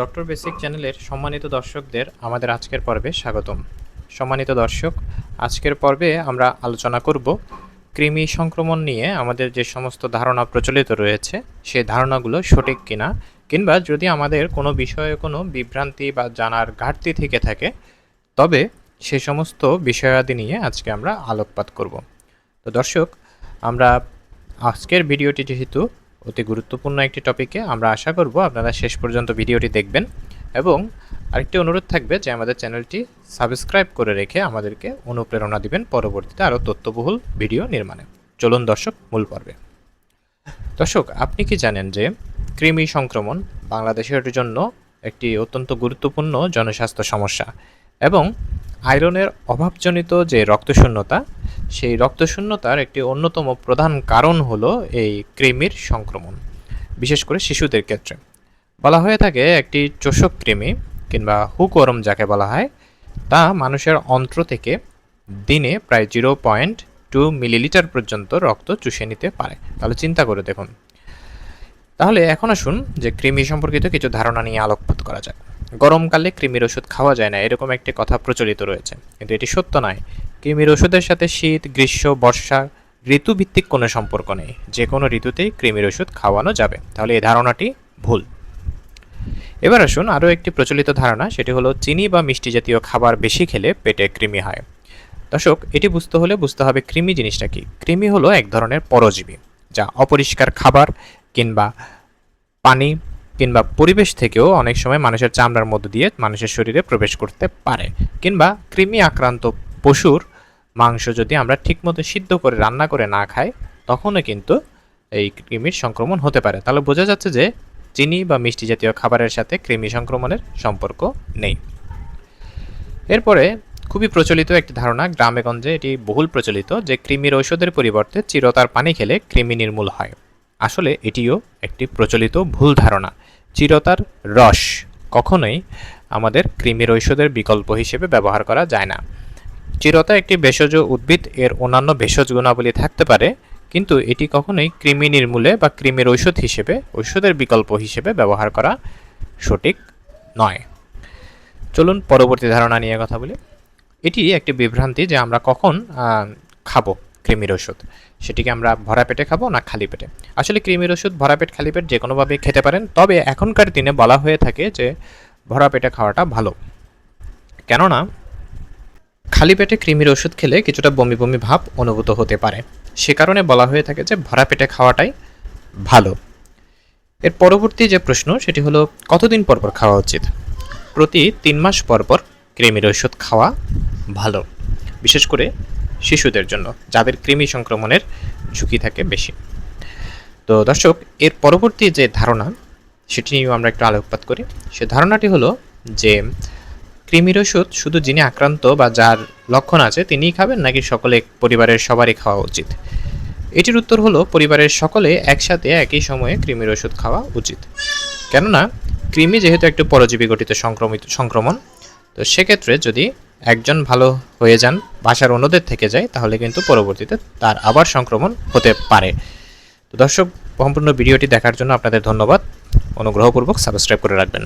Doctor basic চ্যানেলের সম্মানিত দর্শকদের আমাদের আজকের পর্বে স্বাগতম। সম্মানিত দর্শক, আজকের পর্বে আমরা আলোচনা করব কৃমি সংক্রমণ নিয়ে আমাদের যে সমস্ত ধারণা প্রচলিত রয়েছে সেই ধারণাগুলো সঠিক কিনা, কিংবা যদি আমাদের কোনো বিষয়ে কোনো বিভ্রান্তি বা জানার ঘাটতি থেকে থাকে, তবে সে সমস্ত বিষয়াদি নিয়ে আজকে আমরা আলোকপাত করব। তো দর্শক, আমরা আজকের ভিডিওটি যেহেতু অতি গুরুত্বপূর্ণ একটি টপিকে আমরা আশা করব আপনারা শেষ পর্যন্ত ভিডিওটি দেখবেন এবং আরেকটি অনুরোধ থাকবে যে আমাদের চ্যানেলটি সাবস্ক্রাইব করে রেখে আমাদেরকে অনুপ্রেরণা দিবেন পরবর্তীতে আরও তথ্যবহুল ভিডিও নির্মাণে। চলুন দর্শক, মূল পর্বে। দর্শক, আপনি কি জানেন যে কৃমি সংক্রমণ বাংলাদেশের জন্য একটি অত্যন্ত গুরুত্বপূর্ণ জনস্বাস্থ্য সমস্যা এবং আয়রনের অভাবজনিত যে রক্তশূন্যতা সেই রক্তশূন্যতার একটি অন্যতম প্রধান কারণ হলো এই কৃমির সংক্রমণ, বিশেষ করে শিশুদের ক্ষেত্রে। বলা হয়ে থাকে একটি চোষক কৃমি কিংবা হুকরম যাকে বলা হয়, তা মানুষের অন্ত্র থেকে দিনে প্রায় জিরো পয়েন্ট টু মিলিলিটার পর্যন্ত রক্ত চুষে নিতে পারে। তাহলে চিন্তা করে দেখুন। তাহলে এখন আসুন যে কৃমি সম্পর্কিত কিছু ধারণা নিয়ে আলোকপাত করা যাক। গরমকালে কৃমির ওষুধ খাওয়া যায় না, এরকম একটি কথা প্রচলিত রয়েছে। কিন্তু এটি সত্য নয়। কৃমির ওষুধের সাথে শীত, গ্রীষ্ম, বর্ষা, ঋতুভিত্তিক কোনো সম্পর্ক নেই। যে কোনো ঋতুতেই কৃমির ওষুধ খাওয়ানো যাবে। তাহলে এই ধারণাটি ভুল। এবার আসুন আরও একটি প্রচলিত ধারণা, সেটি হলো চিনি বা মিষ্টি জাতীয় খাবার বেশি খেলে পেটে কৃমি হয়। দর্শক, এটি বুঝতে হলে বুঝতে হবে কৃমি জিনিসটা কি। কৃমি হলো এক ধরনের পরজীবী, যা অপরিষ্কার খাবার কিংবা পানি কিংবা পরিবেশ থেকেও অনেক সময় মানুষের চামড়ার মধ্য দিয়ে মানুষের শরীরে প্রবেশ করতে পারে, কিংবা কৃমি আক্রান্ত পশুর মাংস যদি আমরা ঠিকমতো সিদ্ধ করে রান্না করে না খাই, তখনও কিন্তু এই কৃমির সংক্রমণ হতে পারে। তাহলে বোঝা যাচ্ছে যে চিনি বা মিষ্টি জাতীয় খাবারের সাথে কৃমি সংক্রমণের সম্পর্ক নেই। এরপরে খুবই প্রচলিত একটি ধারণা গ্রামেগঞ্জে এটি বহুল প্রচলিত যে কৃমির ঔষধের পরিবর্তে চিরতার পানি খেলে কৃমি নির্মূল হয়। আসলে এটিও একটি প্রচলিত ভুল ধারণা। চিরতার রস কখনোই আমাদের কৃমির ঔষধের বিকল্প হিসেবে ব্যবহার করা যায় না। চিরতা একটি ভেষজ উদ্ভিদ, এর অন্যান্য ভেষজ গুণাবলী থাকতে পারে, কিন্তু এটি কখনোই কৃমি নির্মূলে বা কৃমির ঔষধ হিসেবে, ঔষধের বিকল্প হিসেবে ব্যবহার করা সঠিক নয়। চলুন পরবর্তী ধারণা নিয়ে কথা বলি। এটি একটি বিভ্রান্তি যে আমরা কখন খাব কৃমির ওষুধ সেটিকে আমরা ভরা পেটে খাব না খালি পেটে? আসলে কৃমির ওষুধ ভরা পেট খালি পেট যে কোনোভাবে খেতে পারেন, তবে এখনকার দিনে বলা হয়ে থাকে যে ভরা পেটে খাওয়াটা ভালো। কেননা খালি পেটে কৃমির ওষুধ খেলে কিছুটা বমি বমি ভাব অনুভূত হতে পারে। সে কারণে বলা হয়ে থাকে যে ভরা পেটে খাওয়াটাই ভালো। এর পরবর্তী যে প্রশ্ন, সেটি হলো, কতদিন পর পর খাওয়া উচিত? প্রতি তিন মাস পর পর কৃমির ওষুধ খাওয়া ভালো, বিশেষ করে শিশুদের জন্য, যাদের কৃমি সংক্রমণের ঝুঁকি থাকে বেশি। তো দর্শক, এর পরবর্তী যে ধারণা, সেটি নিয়েও আমরা একটু আলোকপাত করি। সে ধারণাটি হলো যে কৃমির ওষুধ শুধু যিনি আক্রান্ত বা যার লক্ষণ আছে তিনিই খাবেন, নাকি সকলে পরিবারের সবারই খাওয়া উচিত? এটির উত্তর হলো, পরিবারের সকলে একসাথে একই সময়ে কৃমির ওষুধ খাওয়া উচিত। কেননা, কৃমি যেহেতু একটি পরজীবী গঠিত সংক্রমিত, সংক্রমণ, তো সেক্ষেত্রে যদি একজন ভালো হয়ে যান, বাসার অন্যদের থেকে যায়, তাহলে কিন্তু পরবর্তীতে তার আবার সংক্রমণ হতে পারে। তো দর্শক, সম্পূর্ণ ভিডিওটি দেখার জন্য আপনাদের ধন্যবাদ। অনুগ্রহপূর্বক সাবস্ক্রাইব করে রাখবেন।